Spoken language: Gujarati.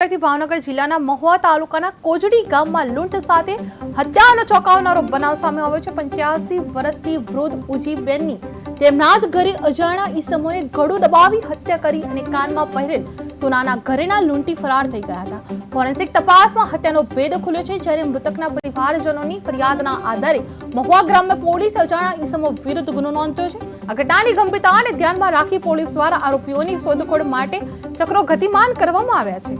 ભાવનગર જિલ્લાના મહુવા તાલુકાના કોજડી ગામમાં લૂંટ સાથે હત્યાનો ચોંકાવનારો બનાવ સામે આવ્યો છે. પંચ્યાસી વર્ષથી વૃદ્ધ ઉજીબેનની તેમના જ ઘરે અજાણા ઈસમોએ ગળું દબાવી હત્યા કરી અને કાનમાં પહેરેલ સોનાના ઘરેના લૂંટી ફરાર થઈ ગયા હતા. ફોરેન્સિક તપાસમાં હત્યાનો ભેદ ખુલ્યો છે. જ્યારે મૃતકના પરિવારજનોની ફરિયાદના આધારે મહુવા ગ્રામ્ય પોલીસ અજાણા ઈસમો વિરુદ્ધ ગુનો નોંધ્યો છે. આ ઘટનાની ગંભીરતાને ધ્યાનમાં રાખી પોલીસ દ્વારા આરોપીઓની શોધખોળ માટે ચક્રો ગતિમાન કરવામાં આવ્યા છે.